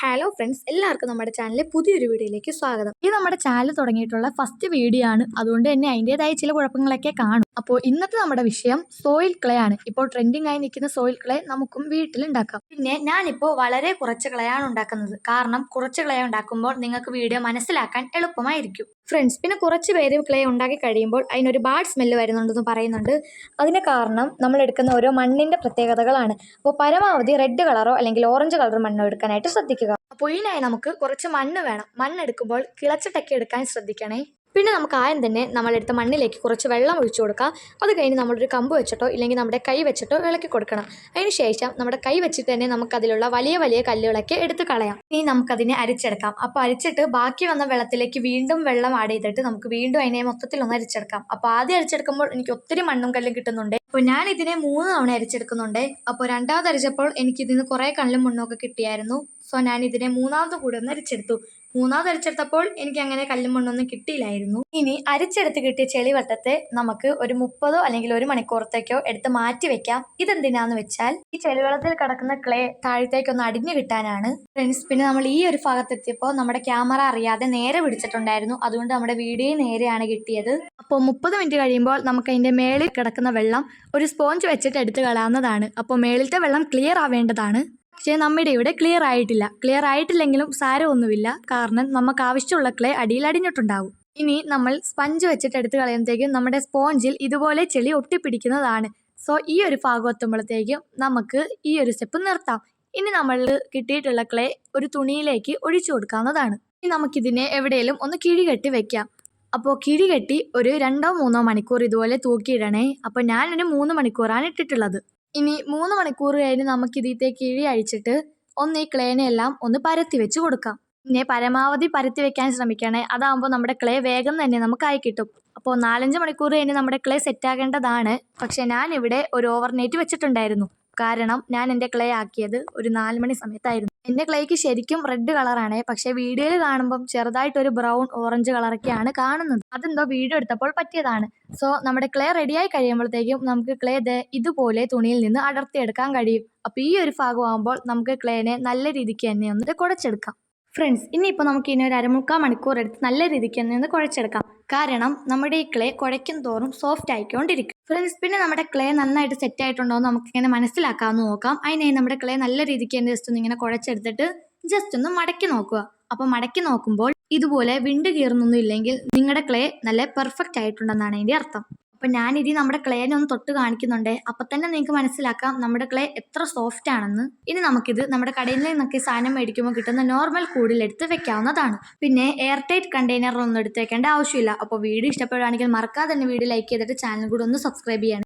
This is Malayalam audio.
ഹലോ ഫ്രണ്ട്സ് എല്ലാവർക്കും നമ്മുടെ ചാനലിലെ പുതിയൊരു വീഡിയോയിലേക്ക് സ്വാഗതം. ഇത് നമ്മുടെ ചാനൽ തുടങ്ങിയിട്ടുള്ള ഫസ്റ്റ് വീഡിയോ ആണ്. അതുകൊണ്ട് തന്നെ അതിന്റെതായ ചില കുഴപ്പങ്ങളൊക്കെ കാണും. അപ്പോൾ ഇന്നത്തെ നമ്മുടെ വിഷയം സോയിൽ ക്ലേ ആണ്. ഇപ്പോൾ ട്രെൻഡിങ് ആയി നിൽക്കുന്ന സോയിൽ ക്ലേ നമുക്കും വീട്ടിൽ ഉണ്ടാക്കാം. പിന്നെ ഞാനിപ്പോൾ വളരെ കുറച്ച് ക്ലയാണ് ഉണ്ടാക്കുന്നത്. കാരണം കുറച്ച് ക്ലേ ഉണ്ടാക്കുമ്പോൾ നിങ്ങൾക്ക് വീഡിയോ മനസ്സിലാക്കാൻ എളുപ്പമായിരിക്കും. ഫ്രണ്ട്സ് പിന്നെ കുറച്ച് പേര് ക്ലേ ഉണ്ടാക്കി കഴിയുമ്പോൾ അതിനൊരു ബാഡ് സ്മെല്ല് വരുന്നുണ്ടെന്ന് പറയുന്നുണ്ട്. അതിന് കാരണം നമ്മൾ എടുക്കുന്ന ഓരോ മണ്ണിന്റെ പ്രത്യേകതകളാണ്. അപ്പോൾ പരമാവധി റെഡ് കളറോ അല്ലെങ്കിൽ ഓറഞ്ച് കളർ മണ്ണോ എടുക്കാനായിട്ട് ശ്രദ്ധിക്കുക. അപ്പോൾ ഇതിനായി നമുക്ക് കുറച്ച് മണ്ണ് വേണം. മണ്ണ് എടുക്കുമ്പോൾ കിളച്ചിട്ടൊക്കെ എടുക്കാൻ ശ്രദ്ധിക്കണേ. പിന്നെ നമുക്ക് ആദ്യം തന്നെ നമ്മളെടുത്ത മണ്ണിലേക്ക് കുറച്ച് വെള്ളം ഒഴിച്ചു കൊടുക്കാം അത് കഴിഞ്ഞ് നമ്മളൊരു കമ്പ് വെച്ചിട്ടോ ഇല്ലെങ്കിൽ നമ്മുടെ കൈ വെച്ചിട്ടോ ഇളക്കി കൊടുക്കണം. അതിന് ശേഷം നമ്മുടെ കൈ വെച്ചിട്ട് തന്നെ നമുക്കതിലുള്ള വലിയ വലിയ കല്ലുകളൊക്കെ എടുത്ത് കളയാം. ഇനി നമുക്കതിനെ അരിച്ചെടുക്കാം. അപ്പോൾ അരിച്ചിട്ട് ബാക്കി വന്ന വെള്ളത്തിലേക്ക് വീണ്ടും വെള്ളം ആഡ് ചെയ്തിട്ട് നമുക്ക് വീണ്ടും അതിനെ മൊത്തത്തിൽ ഒന്ന് അരിച്ചെടുക്കാം. അപ്പോൾ ആദ്യം അരിച്ചെടുക്കുമ്പോൾ എനിക്ക് ഒത്തിരി മണ്ണും കല്ലും കിട്ടുന്നുണ്ട്. അപ്പോൾ ഞാൻ ഇതിനെ മൂന്ന് തവണ അരിച്ചെടുക്കുന്നുണ്ട്. അപ്പോൾ രണ്ടാമത് അരിച്ചപ്പോൾ എനിക്ക് ഇതിന് കുറേ കല്ലും ഒക്കെ കിട്ടിയായിരുന്നു. സോ ഞാൻ ഇതിനെ മൂന്നാമത് കൂടെ ഒന്ന് അരിച്ചെടുത്തു. മൂന്നാമത് അരച്ചെടുത്തപ്പോൾ എനിക്ക് അങ്ങനെ കല്ലും മണ്ണൊന്നും കിട്ടിയില്ലായിരുന്നു. ഇനി അരച്ചെടുത്ത് കിട്ടിയ ചെളിവട്ടത്തെ നമുക്ക് ഒരു മുപ്പതോ അല്ലെങ്കിൽ ഒരു മണിക്കൂറത്തേക്കോ എടുത്ത് മാറ്റി വെക്കാം. ഇതെന്തിനാന്ന് വെച്ചാൽ ഈ ചെളിവെള്ളത്തിൽ കിടക്കുന്ന ക്ലേ താഴത്തേക്കൊന്ന് അടിഞ്ഞു കിട്ടാനാണ്. ഫ്രണ്ട്സ് പിന്നെ നമ്മൾ ഈ ഒരു ഭാഗത്തെത്തിയപ്പോൾ നമ്മുടെ ക്യാമറ അറിയാതെ നേരെ പിടിച്ചിട്ടുണ്ടായിരുന്നു. അതുകൊണ്ട് നമ്മുടെ വീഡിയോ നേരെയാണ് കിട്ടിയത്. അപ്പോൾ മുപ്പത് മിനിറ്റ് കഴിയുമ്പോൾ നമുക്ക് അതിന്റെ മേളിൽ കിടക്കുന്ന വെള്ളം ഒരു സ്പോഞ്ച് വെച്ചിട്ട് എടുത്ത് കളയാവുന്നതാണ്. അപ്പോൾ മേളിലത്തെ വെള്ളം ക്ലിയർ ആവേണ്ടതാണ്. പക്ഷേ നമ്മുടെ ഇവിടെ ക്ലിയർ ആയിട്ടില്ല. ക്ലിയർ ആയിട്ടില്ലെങ്കിലും സാരമൊന്നുമില്ല. കാരണം നമുക്ക് ആവശ്യമുള്ള ക്ലേ അടിയിൽ അടിഞ്ഞിട്ടുണ്ടാവും. ഇനി നമ്മൾ സ്പഞ്ച് വെച്ചിട്ട് എടുത്ത് കളയുമ്പോഴത്തേക്കും നമ്മുടെ സ്പോഞ്ചിൽ ഇതുപോലെ ചെളി ഒട്ടിപ്പിടിക്കുന്നതാണ്. സോ ഈ ഒരു ഭാഗം എത്തുമ്പോഴത്തേക്കും നമുക്ക് ഈ ഒരു സ്റ്റെപ്പ് നിർത്താം. ഇനി നമ്മൾ കിട്ടിയിട്ടുള്ള ക്ലേ ഒരു തുണിയിലേക്ക് ഒഴിച്ചു കൊടുക്കാവുന്നതാണ്. ഇനി നമുക്കിതിനെ എവിടെയെങ്കിലും ഒന്ന് കിഴികെട്ടി വെക്കാം. അപ്പോൾ കിഴികെട്ടി ഒരു രണ്ടോ മൂന്നോ മണിക്കൂർ ഇതുപോലെ തൂക്കിയിടണേ. അപ്പോൾ ഞാനൊരു മൂന്ന് മണിക്കൂറാണ് ഇട്ടിട്ടുള്ളത്. ഇനി മൂന്ന് മണിക്കൂർ കഴിഞ്ഞ് നമുക്ക് ഇതിത്തെ കിഴി അഴിച്ചിട്ട് ഒന്ന് ഈ ക്ലേനെ എല്ലാം ഒന്ന് പരത്തി വെച്ച് കൊടുക്കാം. പിന്നെ പരമാവധി പരത്തി വെക്കാൻ ശ്രമിക്കണേ. അതാകുമ്പോൾ നമ്മുടെ ക്ലേ വേഗം തന്നെ നമുക്കായി കിട്ടും. അപ്പോൾ നാലഞ്ച് മണിക്കൂർ കഴിഞ്ഞ് നമ്മുടെ ക്ലേ സെറ്റാകേണ്ടതാണ്. പക്ഷേ ഞാനിവിടെ ഒരു ഓവർനൈറ്റ് വെച്ചിട്ടുണ്ടായിരുന്നു. കാരണം ഞാൻ എന്റെ ക്ലേ ആക്കിയത് ഒരു നാല് മണി സമയത്തായിരുന്നു. എന്റെ ക്ലേക്ക് ശരിക്കും റെഡ് കളറാണ് പക്ഷേ വീഡിയോയിൽ കാണുമ്പം ചെറുതായിട്ടൊരു ബ്രൗൺ ഓറഞ്ച് കളറൊക്കെയാണ് കാണുന്നത്. അതെന്തോ വീഡിയോ എടുത്തപ്പോൾ പറ്റിയതാണ്. സോ നമ്മുടെ ക്ലേ റെഡിയായി കഴിയുമ്പോഴത്തേക്കും നമുക്ക് ക്ലേ ഇതുപോലെ തുണിയിൽ നിന്ന് അടർത്തിയെടുക്കാൻ കഴിയും. അപ്പോൾ ഈ ഒരു ഭാഗമാകുമ്പോൾ നമുക്ക് ക്ലേനെ നല്ല രീതിക്ക് തന്നെ ഒന്ന് കുഴച്ചെടുക്കാം. ഫ്രണ്ട്സ് ഇനിയിപ്പോൾ നമുക്ക് ഇനി ഒരു അരമുക്കാൽ മണിക്കൂർ എടുത്ത് നല്ല രീതിക്ക് തന്നെ ഒന്ന് കുഴച്ചെടുക്കാം. കാരണം നമ്മുടെ ഈ ക്ലേ കുഴയ്ക്കും തോറും സോഫ്റ്റ് ആയിക്കൊണ്ടിരിക്കും. ഫ്രണ്ട്സ് പിന്നെ നമ്മുടെ ക്ലേ നന്നായിട്ട് സെറ്റ് ആയിട്ടുണ്ടോ എന്ന് നമുക്കിങ്ങനെ മനസ്സിലാക്കാമെന്ന് നോക്കാം. അതിനായി നമ്മുടെ ക്ലേ നല്ല രീതിക്ക് തന്നെ ജസ്റ്റ് ഒന്ന് ഇങ്ങനെ കുഴച്ചെടുത്തിട്ട് ജസ്റ്റ് ഒന്ന് മടക്കി നോക്കുക. അപ്പോൾ മടക്കി നോക്കുമ്പോൾ ഇതുപോലെ വിണ്ട് കീറുന്നൊന്നും ഇല്ലെങ്കിൽ നിങ്ങളുടെ ക്ലേ നല്ല പെർഫെക്റ്റ് ആയിട്ടുണ്ടെന്നാണ് അതിന്റെ അർത്ഥം. അപ്പം ഞാനിതി നമ്മുടെ ക്ലേനെ ഒന്ന് തൊട്ട് കാണിക്കുന്നുണ്ട്. അപ്പം തന്നെ നിങ്ങൾക്ക് മനസ്സിലാക്കാം നമ്മുടെ ക്ലേ എത്ര സോഫ്റ്റ് ആണെന്ന്. ഇനി നമുക്കിത് നമ്മുടെ കടയിൽ നിന്നൊക്കെ സാധനം മേടിക്കുമ്പോൾ കിട്ടുന്ന നോർമൽ കൂടിലെടുത്ത് വെക്കാവുന്നതാണ്. പിന്നെ എയർ ടൈറ്റ് കണ്ടെയ്നറിലൊന്നും എടുത്ത് വെക്കേണ്ട ആവശ്യമില്ല. അപ്പോൾ വീഡിയോ ഇഷ്ടപ്പെടുകയാണെങ്കിൽ മറക്കാതെ തന്നെ വീഡിയോ ലൈക്ക് ചെയ്തിട്ട് ചാനൽ കൂടെ ഒന്ന് സബ്സ്ക്രൈബ് ചെയ്യണം.